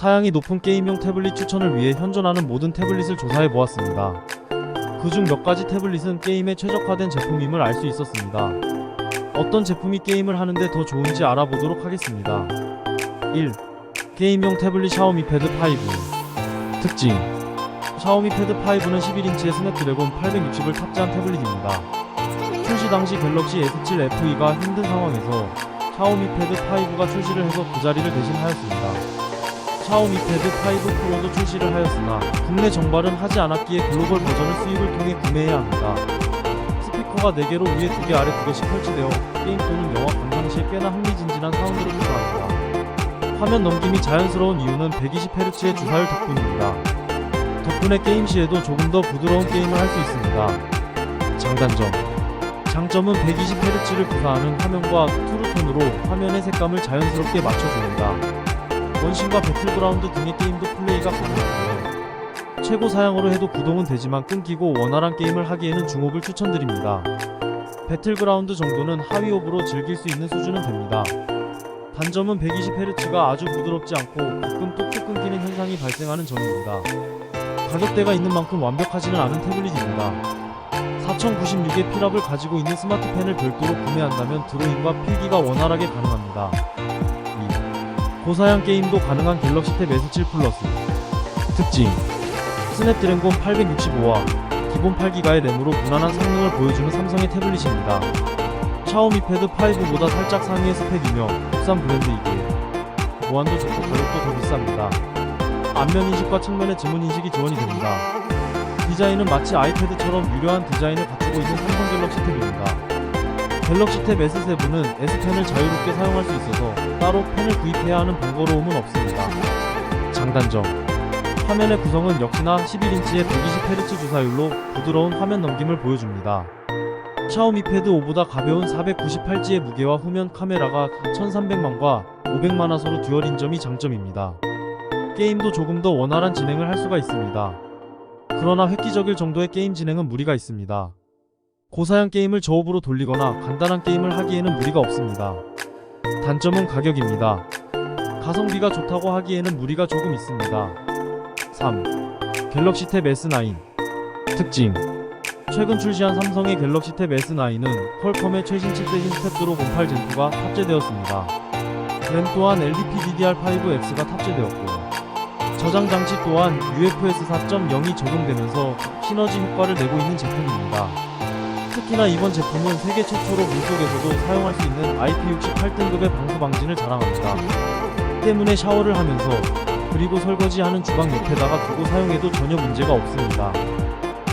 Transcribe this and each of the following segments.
사양이 높은 게임용 태블릿 추천을 위해 현존하는 모든 태블릿을 조사해 보았습니다. 그중 몇 가지 태블릿은 게임에 최적화된 제품임을 알 수 있었습니다. 어떤 제품이 게임을 하는데 더 좋은지 알아보도록 하겠습니다. 1. 게임용 태블릿 샤오미 패드 5 특징 샤오미 패드 5는 11인치의 스냅드래곤 860을 탑재한 태블릿입니다. 출시 당시 갤럭시 S7 FE가 힘든 상황에서 샤오미 패드 5가 출시를 해서 그 자리를 대신하였습니다. 샤오미 패드 5 프로도 출시를 하였으나 국내 정발은 하지 않았기에 글로벌 버전을 수입을 통해 구매해야 합니다. 스피커가 4개로 위에 2개 아래 2개씩 설치되어 게임 또는 영화 감상 시에 꽤나 흥미진진한 사운드를 표현합니다. 화면 넘김이 자연스러운 이유는 120Hz의 주사율 덕분입니다. 덕분에 게임 시에도 조금 더 부드러운 게임을 할 수 있습니다. 장단점 장점은 120Hz를 구사하는 화면과 투르톤으로 화면의 색감을 자연스럽게 맞춰줍니다. 원신과 배틀그라운드 등의 게임도 플레이가 가능하고요. 최고 사양으로 해도 구동은 되지만 끊기고 원활한 게임을 하기에는 중옵을 추천드립니다. 배틀그라운드 정도는 하위옵으로 즐길 수 있는 수준은 됩니다. 단점은 120Hz가 아주 부드럽지 않고 가끔 뚝뚝 끊기는 현상이 발생하는 점입니다. 가격대가 있는 만큼 완벽하지는 않은 태블릿입니다. 4096의 필압을 가지고 있는 스마트펜을 별도로 구매한다면 드로잉과 필기가 원활하게 가능합니다. 2. 고사양 게임도 가능한 갤럭시 탭 S7 플러스 특징 스냅드래곤 865와 기본 8기가의 램으로 무난한 성능을 보여주는 삼성의 태블릿입니다. 샤오미 패드 5보다 살짝 상위의 스펙이며 국산 브랜드이기에 보안도 좋고 가격도 더 비쌉니다. 안면 인식과 측면의 지문 인식이 지원이 됩니다. 디자인은 마치 아이패드처럼 유려한 디자인을 갖추고 있는 삼성 갤럭시 탭입니다. 갤럭시 탭 S7은 S펜을 자유롭게 사용할 수 있어서 따로 펜을 구입해야 하는 번거로움은 없습니다. 장단점 화면의 구성은 역시나 11인치의 120Hz 주사율로 부드러운 화면 넘김을 보여줍니다. 샤오미 패드 5보다 가벼운 498G의 무게와 후면 카메라가 1300만과 500만 화소로 듀얼인 점이 장점입니다. 게임도 조금 더 원활한 진행을 할 수가 있습니다. 그러나 획기적일 정도의 게임 진행은 무리가 있습니다. 고사양 게임을 저업으로 돌리거나 간단한 게임을 하기에는 무리가 없습니다. 단점은 가격입니다. 가성비가 좋다고 하기에는 무리가 조금 있습니다. 3. 갤럭시 탭 S9 특징 최근 출시한 삼성의 갤럭시 탭 S9은 퀄컴의 최신 칩셋인 스텝드로 08 젠2가 탑재되었습니다. 램 또한 LDPDDR5X가 탑재되었고 저장 장치 또한 UFS 4.0이 적용되면서 시너지 효과를 내고 있는 제품입니다. 특히나 이번 제품은 세계 최초로 물속에서도 사용할 수 있는 IP68등급의 방수 방진을 자랑합니다. 때문에 샤워를 하면서 그리고 설거지하는 주방 옆에다가 두고 사용해도 전혀 문제가 없습니다.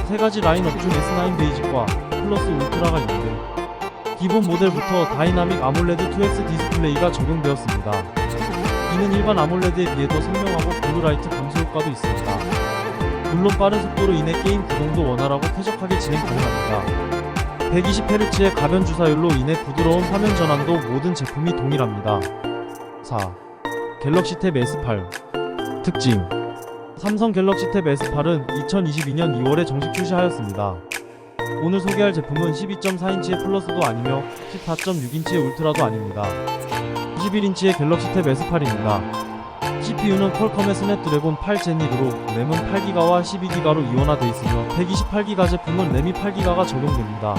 세 가지 라인업 중 S9 베이직과 플러스 울트라가 있는데 기본 모델부터 다이나믹 아몰레드 2X 디스플레이가 적용되었습니다. 이는 일반 아몰레드에 비해 더 선명하고 블루라이트 감소 효과도 있습니다. 물론 빠른 속도로 인해 게임 구동도 원활하고 쾌적하게 진행 가능합니다. 120Hz의 가변 주사율로 인해 부드러운 화면 전환도 모든 제품이 동일합니다. 4. 갤럭시 탭 S8 특징 삼성 갤럭시 탭 S8은 2022년 2월에 정식 출시하였습니다. 오늘 소개할 제품은 12.4인치의 플러스도 아니며 14.6인치의 울트라도 아닙니다. 21인치의 갤럭시 탭 S8입니다. CPU는 퀄컴의 스냅드래곤 8젠1으로 램은 8기가와 12기가로 이원화되어 있으며 128기가 제품은 램이 8기가가 적용됩니다.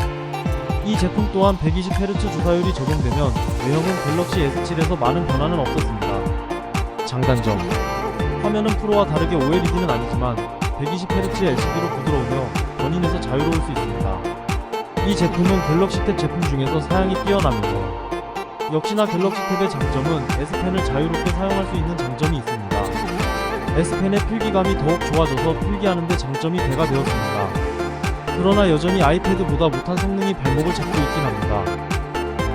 이 제품 또한 120Hz 주사율이 적용되면 외형은 갤럭시 S7에서 많은 변화는 없었습니다. 장단점 화면은 프로와 다르게 OLED는 아니지만 120Hz의 LCD로 부드러우며 견인에서 자유로울 수 있습니다. 이 제품은 갤럭시 탭 제품 중에서 사양이 뛰어나면서 역시나 갤럭시 탭의 장점은 S펜을 자유롭게 사용할 수 있는 장점이 있습니다. S펜의 필기감이 더욱 좋아져서 필기하는데 장점이 배가 되었습니다. 그러나 여전히 아이패드보다 못한 성능이 발목을 잡고 있긴 합니다.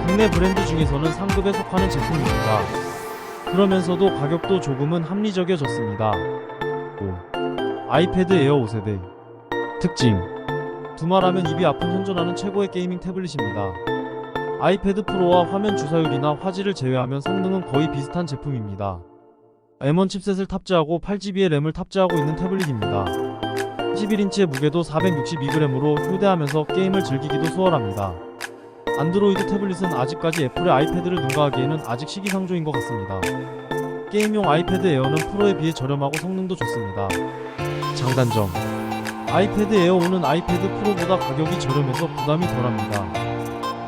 국내 브랜드 중에서는 상급에 속하는 제품입니다. 그러면서도 가격도 조금은 합리적이어졌습니다. 5. 아이패드 에어 5세대 특징 두말하면 입이 아픈 현존하는 최고의 게이밍 태블릿입니다. 아이패드 프로와 화면 주사율이나 화질을 제외하면 성능은 거의 비슷한 제품입니다. M1 칩셋을 탑재하고 8GB의 램을 탑재하고 있는 태블릿입니다. 11인치의 무게도 462g으로 휴대하면서 게임을 즐기기도 수월합니다. 안드로이드 태블릿은 아직까지 애플의 아이패드를 능가하기에는 아직 시기상조인 것 같습니다. 게임용 아이패드 에어는 프로에 비해 저렴하고 성능도 좋습니다. 장단점 아이패드 에어 5는 아이패드 프로보다 가격이 저렴해서 부담이 덜합니다.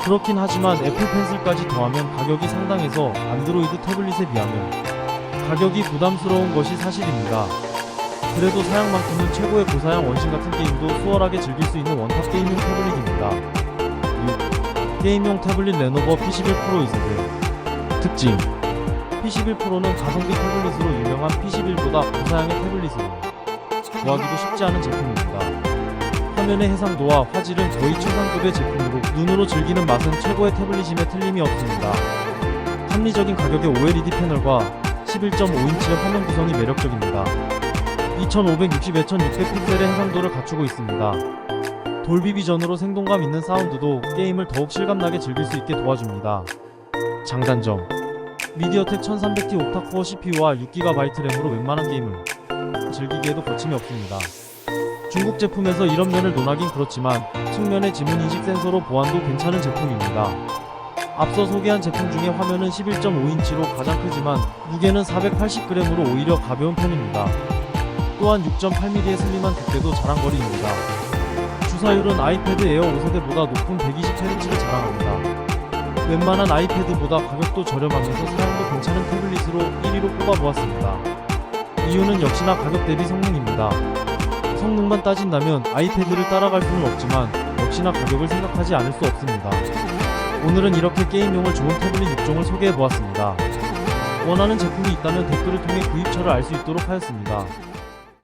그렇긴 하지만 애플 펜슬까지 더하면 가격이 상당해서 안드로이드 태블릿에 비하면 가격이 부담스러운 것이 사실입니다. 그래도 사양만큼은 최고의 고사양 원신 같은 게임도 수월하게 즐길 수 있는 원탑 게임용 태블릿입니다. 6. 게임용 태블릿 레노버 P11 프로 2세대 특징 P11 프로는 가성비 태블릿으로 유명한 P11보다 고사양의 태블릿으로 구하기도 쉽지 않은 제품입니다. 화면의 해상도와 화질은 거의 최상급의 제품으로 눈으로 즐기는 맛은 최고의 태블릿임에 틀림이 없습니다. 합리적인 가격의 OLED 패널과 11.5인치의 화면 구성이 매력적입니다. 2560에 1600 픽셀의 해상도를 갖추고 있습니다. 돌비 비전으로 생동감 있는 사운드도 게임을 더욱 실감나게 즐길 수 있게 도와줍니다. 장단점 미디어텍 1300T 옥타코어 CPU와 6GB 램으로 웬만한 게임을 즐기기에도 거침이 없습니다. 중국 제품에서 이런 면을 논하긴 그렇지만 측면의 지문 인식 센서로 보안도 괜찮은 제품입니다. 앞서 소개한 제품 중에 화면은 11.5인치로 가장 크지만 무게는 480g으로 오히려 가벼운 편입니다. 또한 6.8mm의 슬림한 두께도 자랑거리입니다. 주사율은 아이패드 에어 5세대보다 높은 120Hz를 자랑합니다. 웬만한 아이패드보다 가격도 저렴하면서 사양도 괜찮은 태블릿으로 1위로 꼽아보았습니다. 이유는 역시나 가격 대비 성능입니다. 성능만 따진다면 아이패드를 따라갈 수는 없지만 역시나 가격을 생각하지 않을 수 없습니다. 오늘은 이렇게 게임용을 좋은 태블릿 6종을 소개해보았습니다. 원하는 제품이 있다면 댓글을 통해 구입처를 알 수 있도록 하였습니다.